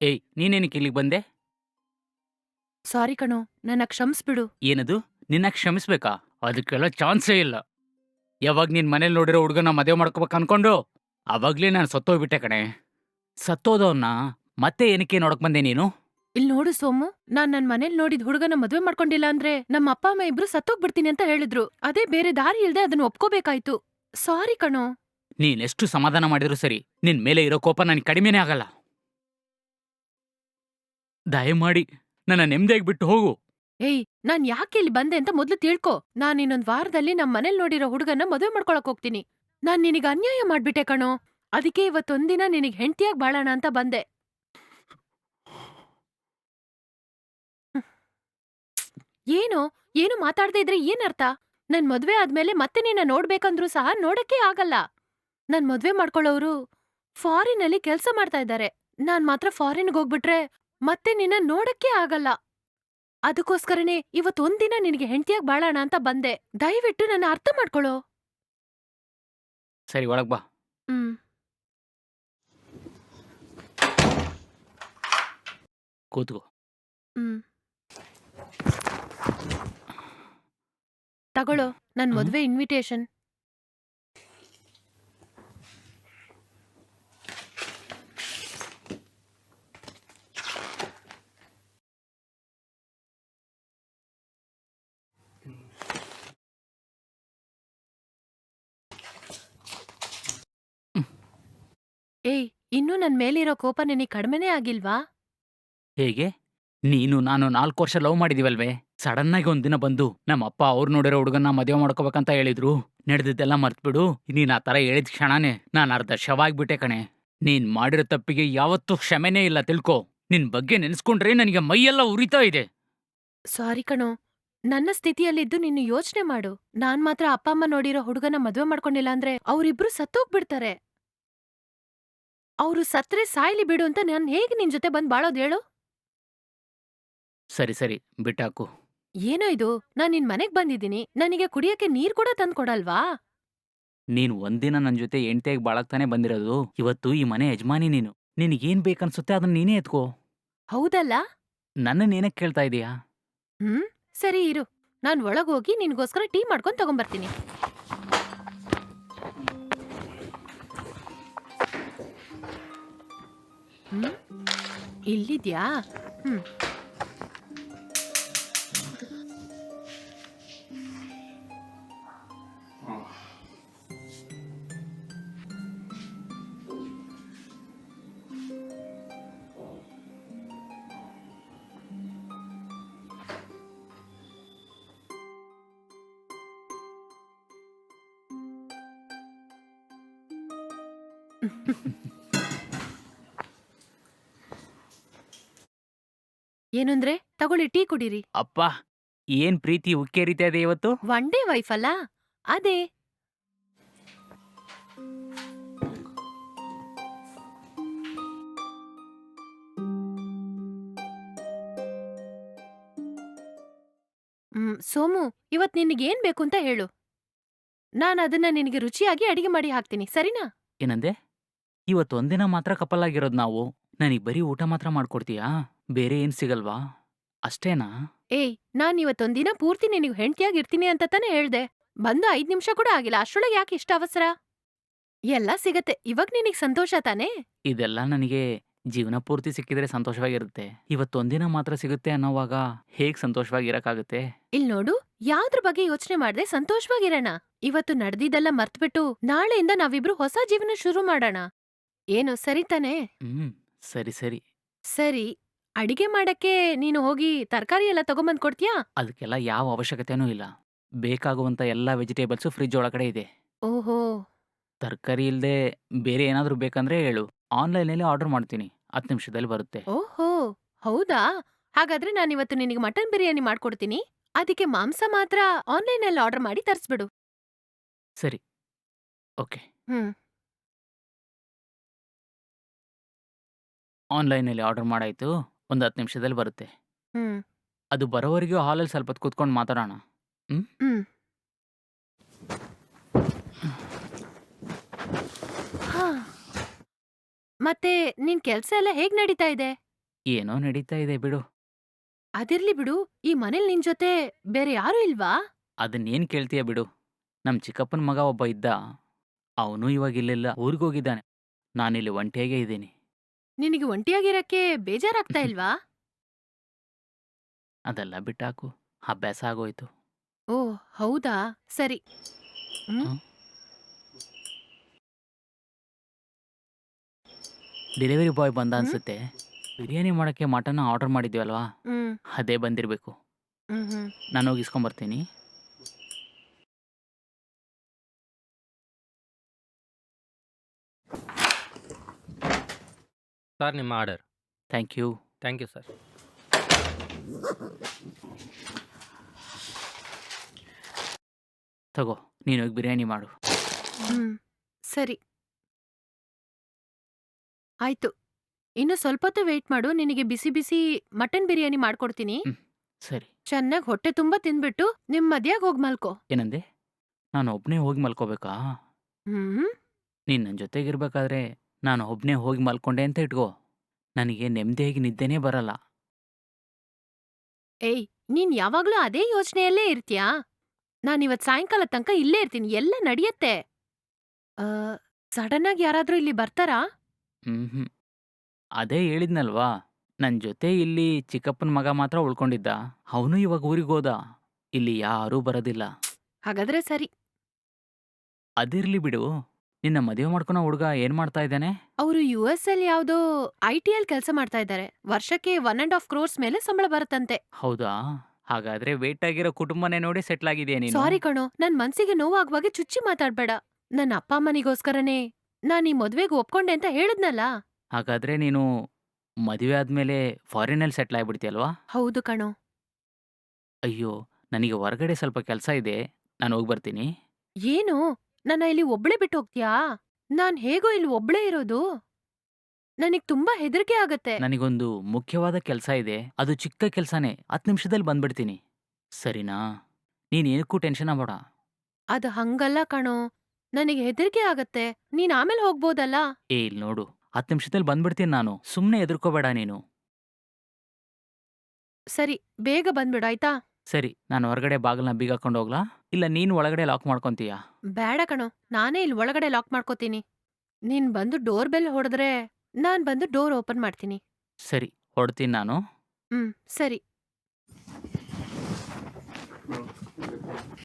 ಏಯ್ ನೀನೇನಕ್ಕೆ ಇಲ್ಲಿಗೆ ಬಂದೆ? ಸಾರಿ ಕಣೋ ನನ್ನ ಕ್ಷಮಿಸ್ಬಿಡು. ಏನದು? ನಿನ್ನ ಕ್ಷಮಿಸ್ಬೇಕಾ? ಅದಕ್ಕೆಲ್ಲ ಚಾನ್ಸೇ ಇಲ್ಲ. ಯಾವಾಗ ನಿನ್ ಮನೇಲಿ ನೋಡಿರೋ ಹುಡುಗನ ಮದುವೆ ಮಾಡ್ಕೋಬೇಕು ಅನ್ಕೊಂಡು ಅವಾಗ್ಲೇ ನಾನು ಸತ್ತೋಗ್ಬಿಟ್ಟೆ ಕಣೆ. ಸತ್ತೋದವನ್ನ ಮತ್ತೆ ಏನಕ್ಕೆ ನೋಡಕ್ ಬಂದೆ ನೀನು? ಇಲ್ಲಿ ನೋಡು ಸೋಮು ನಾನ್ ನನ್ ಮನೇಲಿ ನೋಡಿದ ಹುಡುಗನ ಮದ್ವೆ ಮಾಡ್ಕೊಂಡಿಲ್ಲ ಅಂದ್ರೆ ನಮ್ಮ ಅಪ್ಪ ಅಮ್ಮ ಇಬ್ರು ಸತ್ತೋಗ್ಬಿಡ್ತೀನಿ ಅಂತ ಹೇಳಿದ್ರು. ಅದೇ ಬೇರೆ ದಾರಿ ಇಲ್ದೆ ಅದನ್ನ ಒಪ್ಕೋಬೇಕಾಯ್ತು. ಸಾರಿ ಕಣೋ. ನೀನೆಷ್ಟು ಸಮಾಧಾನ ಮಾಡಿದ್ರು ಸರಿ ನಿನ್ ಮೇಲೆ ಇರೋ ಕೋಪ ನನಗೆ ಕಡಿಮೆನೇ ಆಗಲ್ಲ. ದಯಮಾಡಿ ನನ್ನ ನೆಮ್ಮದಿಯಾಗಿ ಬಿಟ್ಟು ಹೋಗು. ಏಯ್, ನಾನ್ ಯಾಕೆ ಇಲ್ಲಿ ಬಂದೆ ಅಂತ ಮೊದ್ಲು ತಿಳ್ಕೊ. ನಾನ್ ಇನ್ನೊಂದ್ ವಾರದಲ್ಲಿ ನಮ್ ಮನೇಲಿ ನೋಡಿರೋ ಹುಡುಗನ ಮದುವೆ ಮಾಡ್ಕೊಳಕ್ ಹೋಗ್ತೀನಿ. ನಾನ್ ನಿನಗ್ ಅನ್ಯಾಯ ಮಾಡ್ಬಿಟ್ಟೆ ಕಣೋ. ಅದಕ್ಕೆ ಇವತ್ತೊಂದಿನ ನಿನಗ್ ಹೆಂಡತಿಯಾಗ್ ಬಾಳೋಣ ಅಂತ ಬಂದೆ. ಏನು? ಏನು ಮಾತಾಡ್ದೇ ಇದ್ರೆ ಏನರ್ಥ ನನ್ ಮದ್ವೆ ಆದ್ಮೇಲೆ ಮತ್ತೆ ನಿನ್ನ ನೋಡ್ಬೇಕಂದ್ರೂ ಸಹ ನೋಡಕ್ಕೆ ಆಗಲ್ಲ. ನನ್ ಮದ್ವೆ ಮಾಡ್ಕೊಳ್ಳೋರು ಫಾರಿನಲ್ಲಿ ಕೆಲ್ಸ ಮಾಡ್ತಾ ಇದ್ದಾರೆ. ನಾನ್ ಮಾತ್ರ ಫಾರಿನ್ಗ್ ಹೋಗ್ಬಿಟ್ರೆ ಮತ್ತೆ ನಿನ್ನ ನೋಡಕ್ಕೆ ಆಗಲ್ಲ. ಅದಕ್ಕೋಸ್ಕರನೇ ಇವತ್ತೊಂದಿನ ನಿನಗೆ ಹೆಂಡತಿಯಾಗಿ ಬಾಳೋಣ ಅಂತ ಬಂದೆ. ದಯವಿಟ್ಟು ನನ್ನ ಅರ್ಥ ಮಾಡ್ಕೊಳ್ಳೋ ಸರಿ ಒಳಗ್ ಬಾ. ಹ್ಮ್. ಕೂತ್ಕೋ. ಹ್ಮ್. ತಗೊಳ್ಳೋ ನನ್ನ ಮದ್ವೆ ಇನ್ವಿಟೇಷನ್ ಏಯ್ ಇನ್ನೂ ನನ್ ಮೇಲಿರೋ ಕೋಪ ನಿನಗೆ ಕಡಿಮೆನೇ ಆಗಿಲ್ವಾ? ಹೇಗೆ? ನೀನು ನಾನು ನಾಲ್ಕು ವರ್ಷ ಲವ್ ಮಾಡಿದೀವಲ್ವೇ? ಸಡನ್ ಆಗಿ ಒಂದಿನ ಬಂದು ನಮ್ಮ ಅಪ್ಪ ಅವ್ರು ನೋಡಿರೋ ಹುಡುಗನ್ನ ಮದುವೆ ಮಾಡ್ಕೋಬೇಕಂತ ಹೇಳಿದ್ರು. ನಡೆದಿದ್ದೆಲ್ಲ ಮರ್ತ್ಬಿಡು. ನೀನ್ ಆ ತರ ಹೇಳಿದ ಕ್ಷಣನೇ ನಾನು ಅರ್ಧ ಶವ ಆಗ್ಬಿಟ್ಟೆ ಕಣೆ. ನೀನ್ ಮಾಡಿರೋ ತಪ್ಪಿಗೆ ಯಾವತ್ತೂ ಕ್ಷಮೆನೇ ಇಲ್ಲ ತಿಳ್ಕೊ. ನಿನ್ ಬಗ್ಗೆ ನೆನ್ಸ್ಕೊಂಡ್ರೆ ನನಗೆ ಮೈಯೆಲ್ಲ ಉರಿತಾ ಇದೆ. ಸಾರಿ ಕಣೋ. ನನ್ನ ಸ್ಥಿತಿಯಲ್ಲಿದ್ದು ನೀನು ಯೋಚನೆ ಮಾಡು. ನಾನ್ ಮಾತ್ರ ಅಪ್ಪ ಅಮ್ಮ ನೋಡಿರೋ ಹುಡುಗನ ಮದುವೆ ಮಾಡ್ಕೊಂಡಿಲ್ಲ ಅಂದ್ರೆ ಅವ್ರಿಬ್ರು ಸತ್ತೋಗ್ಬಿಡ್ತಾರೆ. ಅವ್ರು ಸತ್ರೆ ಸಾಯ್ಲಿ ಬಿಡು ಅಂತ ನಾನ್ ಹೇಗೆ ನಿನ್ ಜೊತೆ ಬಂದ್ ಬಾಳೋದ್ ಹೇಳು? ಸರಿ ಸರಿ ಬಿಟ್ಟಾಕು. ಏನೋ ಇದು? ನಾನ್ ನಿನ್ ಮನೆಗ್ ಬಂದಿದ್ದೀನಿ. ನನಗೆ ಕುಡಿಯಕ್ಕೆ ನೀರ್ ಕೂಡ ತಂದ್ಕೊಡಲ್ವಾ ನೀನ್ ಒಂದಿನ ನನ್ ಜೊತೆ ಎಂಟೆಗ್ ಬಾಳಕ್ತಾನೆ ಬಂದಿರೋದು. ಇವತ್ತು ಈ ಮನೆ ಯಜಮಾನಿ ನೀನು. ನಿನಗೇನ್ ಬೇಕನ್ಸುತ್ತೆ ಅದನ್ನ ನೀನೇ ಎತ್ಕೋ. ಹೌದಲ್ಲ? ನನ್ನ ನೀನಕ್ ಕೇಳ್ತಾ ಇದೀಯಾ? ಹ್ಮ್ ಸರಿ ಇರು. ನಾನ್ ಒಳಗೋಗಿ ನಿನ್ಗೋಸ್ಕರ ಟೀ ಮಾಡ್ಕೊಂಡ್ ತಗೊಂಬರ್ತೀನಿ. ಹ್ಮ್ ಇಲ್ಲಿದ್ಯಾ ಹ್ಮ್ ಏನಂದ್ರೆ ತಗೊಳ್ಳಿ ಟೀ ಕುಡೀರಿ. ಅಪ್ಪ ಏನ್ ಪ್ರೀತಿ ಉಕ್ಕೇರಿತಾ ಇದೆ ಇವತ್ತು? ಒನ್ ಡೇ ವೈಫ್ ಅಲ್ಲ? ಅದೇ. ಹ್ಮ್ ಸೋಮು ಇವತ್ ನಿನಗೇನ್ ಬೇಕು ಅಂತ ಹೇಳು. ನಾನು ಅದನ್ನ ನಿನಗೆ ರುಚಿಯಾಗಿ ಅಡಿಗೆ ಮಾಡಿ ಹಾಕ್ತೀನಿ ಸರಿನಾ? ಏನಂದೆ? ಇವತ್ತು ಒಂದಿನ ಮಾತ್ರ ಕಪಲ್ ಆಗಿರೋದು ನಾವು. ನನಗೆ ಬರೀ ಊಟ ಮಾತ್ರ ಮಾಡ್ಕೊಡ್ತೀಯಾ? ಬೇರೆ ಏನ್ ಸಿಗಲ್ವಾ? ಅಷ್ಟೇನಾ? ಏಯ್ ನಾನ್ ಇವತ್ತೊಂದಿನ ಪೂರ್ತಿ ನಿನಗೆ ಹೆಂಡತಿಯಾಗಿರ್ತೀನಿ ಅಂತ ತಾನೇ ಹೇಳ್ದೆ. ಬಂದು ಐದ್ ನಿಮಿಷ ಕೂಡ ಆಗಿಲ್ಲ ಅಷ್ಟೊಳಗೆ ಯಾಕೆ ಇಷ್ಟ ಅವಸರ? ಎಲ್ಲ ಸಿಗತ್ತೆ ಇವಾಗ ನಿನಗ್ ಸಂತೋಷ ತಾನೇ? ಇದೆಲ್ಲ ನನಗೆ ಜೀವನ ಪೂರ್ತಿ ಸಿಕ್ಕಿದ್ರೆ ಸಂತೋಷವಾಗಿರುತ್ತೆ. ಇವತ್ತೊಂದಿನ ಮಾತ್ರ ಸಿಗುತ್ತೆ ಅನ್ನೋವಾಗ ಹೇಗ್ ಸಂತೋಷವಾಗಿರಕ್ಕಾಗುತ್ತೆ? ಇಲ್ ನೋಡು ಯಾವ್ದ್ರ ಬಗ್ಗೆ ಯೋಚನೆ ಮಾಡ್ದೆ ಸಂತೋಷವಾಗಿರೋಣ. ಇವತ್ತು ನಡೆದಿದ್ದೆಲ್ಲ ಮರ್ತ್ಬಿಟ್ಟು ನಾಳೆಯಿಂದ ನಾವಿಬ್ರು ಹೊಸ ಜೀವನ ಶುರು ಮಾಡೋಣ. ಏನು ಸರಿ ತಾನೇ? ಹ್ಮ್ ಸರಿ ಸರಿ. ಸರಿ. ಅಡಿಗೆ ಮಾಡಕ್ಕೆ ನೀನು ಹೋಗಿ ತರಕಾರಿ ಎಲ್ಲ ತಗೊಂಬಂದ್ ಕೊಡ್ತೀಯಾ? ಅದಕ್ಕೆಲ್ಲ ಯಾವ ಅವಶ್ಯಕತೆನೂ ಇಲ್ಲ. ಬೇಕಾಗುವಂತ ಎಲ್ಲ ವೆಜಿಟೇಬಲ್ಸು ಫ್ರಿಜ್ ಒಳಗಡೆ ಇದೆ. ಓಹೋ! ತರಕಾರಿ ಇಲ್ಲದೆ ಬೇರೆ ಏನಾದರೂ ಬೇಕಂದ್ರೆ ಹೇಳು. ಆನ್ಲೈನಲ್ಲಿ ಆರ್ಡರ್ ಮಾಡ್ತೀನಿ. ಹತ್ತು ನಿಮಿಷದಲ್ಲಿ ಬರುತ್ತೆ. ಓಹೋ! ಹೌದಾ? ಹಾಗಾದ್ರೆ ನಾನಿವತ್ತು ನಿನಗೆ ಮಟನ್ ಬಿರಿಯಾನಿ ಮಾಡ್ಕೊಡ್ತೀನಿ. ಅದಕ್ಕೆ ಮಾಂಸ ಮಾತ್ರ ಆನ್ಲೈನಲ್ಲಿ ಆರ್ಡರ್ ಮಾಡಿ ತರಿಸ್ಬಿಡು. ಸರಿ. ಓಕೆ. ಹ್ಮ್. ಆನ್ಲೈನಲ್ಲಿ ಆರ್ಡರ್ ಮಾಡಾಯ್ತು. ಒಂದು ಹತ್ತು ನಿಮಿಷದಲ್ಲಿ ಬರುತ್ತೆ. ಹ್ಮ್. ಅದು ಬರೋವರೆಗೂ ಹಾಲಲ್ಲಿ ಸ್ವಲ್ಪ ಹೊತ್ತು ಕೂತ್ಕೊಂಡು ಮಾತಾಡೋಣ. ಹ್ಮ್? ಹಾ. ಮತ್ತೆ ನಿನ್ ಕೆಲ್ಸ ಎಲ್ಲ ಹೇಗ್ ನಡೀತಾ ಇದೆ? ಏನೋ ನಡೀತಾ ಇದೆ ಬಿಡು. ಅದಿರ್ಲಿ ಬಿಡು ಈ ಮನೇಲಿ ನಿನ್ ಜೊತೆ ಬೇರೆ ಯಾರು ಇಲ್ವಾ? ಅದನ್ನೇನ್ ಕೇಳ್ತೀಯ ಬಿಡು. ನಮ್ ಚಿಕ್ಕಪ್ಪನ ಮಗ ಒಬ್ಬ ಇದ್ದ. ಅವನು ಇವಾಗ ಇಲ್ಲೆಲ್ಲ. ಊರಿಗೋಗಿದ್ದಾನೆ ನಾನಿಲ್ಲಿ ಒಂಟಿಯಾಗೇ ಇದ್ದೀನಿ. ನಿನಗೆ ಒಂಟಿಯಾಗಿರಕ್ಕೆ ಬೇಜಾರಾಗ್ತಾ ಇಲ್ವಾ? ಅದೆಲ್ಲ ಬಿಟ್ಟಾಕು ಅಭ್ಯಾಸ ಆಗೋಯ್ತು. ಓ ಹೌದಾ? ಸರಿ. ಡೆಲಿವರಿ ಬಾಯ್ ಬಂದ ಹ್ಮ್? ಅನ್ಸುತ್ತೆ. ಬಿರಿಯಾನಿ ಮಾಡಕ್ಕೆ ಮಟನ್ ಆರ್ಡರ್ ಮಾಡಿದ್ವಿ ಅಲ್ವಾ? ಅದೇ ಬಂದಿರಬೇಕು. ಹ್ಮ್ ಹ್ಮ್. ನಾನು ಹೋಗಿ ಇಸ್ಕೊಂಬರ್ತೀನಿ ಸರ್ ನಿಮ್ಮ order. Thank you. Thank you sir. ತಗೋ ನೀನು ಹೋಗಿ ಬಿರಿಯಾನಿ ಮಾಡು. ಹ್ಮ್ ಸರಿ. ಆಯ್ತು. ಇನ್ನು ಸ್ವಲ್ಪ ಹೊತ್ತು ವೇಟ್ ಮಾಡು ನಿನಗೆ ಬಿಸಿ ಬಿಸಿ ಮಟನ್ ಬಿರಿಯಾನಿ ಮಾಡ್ಕೊಡ್ತೀನಿ. ಸರಿ. ಚೆನ್ನಾಗಿ ಹೊಟ್ಟೆ ತುಂಬಾ ತಿಂದ್ಬಿಟ್ಟು ನಿಮ್ ಮದ್ಯಾಗ ಹೋಗಿ ಮಲ್ಕೋ. ಏನಂದೆ? ನಾನು ಒಬ್ಬನೇ ಹೋಗಿ ಮಲ್ಕೋಬೇಕಾ? ಹ್ಮ್. ನೀನು ನನ್ನ ಜೊತೆಗಿರ್ಬೇಕಾದ್ರೆ ನಾನು ಒಬ್ಬನೇ ಹೋಗಿ ಮಲ್ಕೊಂಡೆ ಅಂತ ಇಟ್ಕೋ. ನನಗೆ ನೆಮ್ಮದಿಯಾಗಿ ನಿದ್ದೆನೇ ಬರಲ್ಲ. ಏಯ್ ನೀನ್ ಯಾವಾಗ್ಲೂ ಅದೇ ಯೋಚನೆಯಲ್ಲೇ ಇರ್ತೀಯಾ? ನಾನಿವತ್ ಸಾಯಂಕಾಲ ತನಕ ಇಲ್ಲೇ ಇರ್ತೀನಿ ಎಲ್ಲ ನಡಿಯತ್ತೆ. ಸಡನ್ ಆಗಿ ಯಾರಾದ್ರೂ ಇಲ್ಲಿ ಬರ್ತಾರಾ? ಹ್ಮ್ ಅದೇ ಹೇಳಿದ್ನಲ್ವಾ ನನ್ನ ಜೊತೆ ಇಲ್ಲಿ ಚಿಕ್ಕಪ್ಪನ ಮಗ ಮಾತ್ರ ಉಳ್ಕೊಂಡಿದ್ದ. ಅವನು ಇವಾಗ ಊರಿಗೆ ಹೋದ. ಇಲ್ಲಿ ಯಾರೂ ಬರೋದಿಲ್ಲ. ಹಾಗಾದ್ರೆ ಸರಿ. ಅದಿರ್ಲಿ ಬಿಡು. ನಿನ್ನ ಮದುವೆ ಮಾಡ್ಕೊಳೋ ಹುಡುಗ ಏನ್ ಮಾಡ್ತಾ ಇದ್ದಾನೆ? ಅವರು ಯು ಎಸ್ ಅಲ್ಲಿ ಯಾವ್ದೋ ಐ ಟಿ ಎಲ್ ಕೆಲಸ ಮಾಡ್ತಾ ಇದ್ದಾರೆ. ವರ್ಷಕ್ಕೆ ಒನ್ ಅಂಡ್ ಹಾಫ್ ಕ್ರೋರ್ಸ್ ಮೇಲೆ ಸಂಬಳ ಬರುತ್ತಂತೆ. ಹೌದಾ? ಹಾಗಾದ್ರೆ ವೇಟ್ ಆಗಿರೋ ಕುಟುಂಬನೇ ನೋಡಿ ಸೆಟ್ಲ್ ಆಗಿದೆಯಾ ನೀನು? ಸಾರಿ ಕಣೋ ನನ್ ಮನ್ಸಿಗೆ ನೋವಾಗುವಾಗೆ ಚುಚ್ಚಿ ಮಾತಾಡ್ಬೇಡ. ನನ್ನ ಅಪ್ಪ ಅಮ್ಮನಿಗೋಸ್ಕರನೇ ನಾನ್ ಈ ಮದ್ವೆಗೆ ಒಪ್ಕೊಂಡೆ ಅಂತ ಹೇಳಿದ್ನಲ್ಲ? ಹಾಗಾದ್ರೆ ನೀನು ಮದುವೆ ಆದ್ಮೇಲೆ ಫಾರಿನಲ್ಲಿ ಸೆಟ್ಲ್ ಆಗ್ಬಿಡ್ತೀಯಲ್ವಾ ಹೌದು ಕಣೋ. ಅಯ್ಯೋ ನನಗೆ ಹೊರಗಡೆ ಸ್ವಲ್ಪ ಕೆಲಸ ಇದೆ. ನಾನು ಹೋಗಿ ಬರ್ತೀನಿ. ಏನು? ನನ್ನ ಇಲ್ಲಿ ಒಬ್ಳೆ ಬಿಟ್ಟು ಹೋಗ್ತೀಯಾ ನಾನ್ ಹೇಗೋ ಇಲ್ಲಿ ಒಬ್ಳೇ ಇರೋದು? ನನಗ್ ತುಂಬಾ ಹೆದರಿಕೆ ಆಗತ್ತೆ. ನನಗೊಂದು ಮುಖ್ಯವಾದ ಕೆಲಸ ಇದೆ. ಅದು ಚಿಕ್ಕ ಕೆಲಸನೇ. ಹತ್ತು ನಿಮಿಷದಲ್ಲಿ ಬಂದ್ಬಿಡ್ತೀನಿ. ಸರಿನಾ? ನೀನ್ ಏನಕ್ಕೂ ಟೆನ್ಷನ್ ಆಗಬೇಡ. ಅದು ಹಂಗಲ್ಲ ಕಣೋ. ನನಗೆ ಹೆದರಿಕೆ ಆಗತ್ತೆ. ನೀನ್ ಆಮೇಲೆ ಹೋಗ್ಬೋದಲ್ಲ? ಏ ಇಲ್ಲಿ ನೋಡು. ಹತ್ತು ನಿಮಿಷದಲ್ಲಿ ಬಂದ್ಬಿಡ್ತೀನಿ ನಾನು. ಸುಮ್ಮನೆ ಎದುರ್ಕೋಬೇಡ ನೀನು. ಸರಿ ಬೇಗ ಬಂದ್ಬಿಡು ಆಯ್ತಾ? ಸರಿ ನಾನು ಹೊರಗಡೆ ಬಾಗಿಲನ್ನ ಬೀಗ ಹೋಗ್ಲಾ? ಇಲ್ಲ ನೀನು ಒಳಗಡೆ ಲಾಕ್ ಮಾಡ್ಕೊಂತೀಯಾ? ಬೇಡ ಕಣೋ ನಾನೇ ಇಲ್ಲಿ ಒಳಗಡೆ ಲಾಕ್ ಮಾಡ್ಕೋತೀನಿ. ನೀನ್ ಬಂದು ಡೋರ್ ಬೆಲ್ ಹೊಡೆದ್ರೆ ನಾನ್ ಬಂದು ಡೋರ್ ಓಪನ್ ಮಾಡ್ತೀನಿ. ಸರಿ ಹೊಡ್ತೀನಿ ನಾನು. ಹ್ಮ್ ಸರಿ.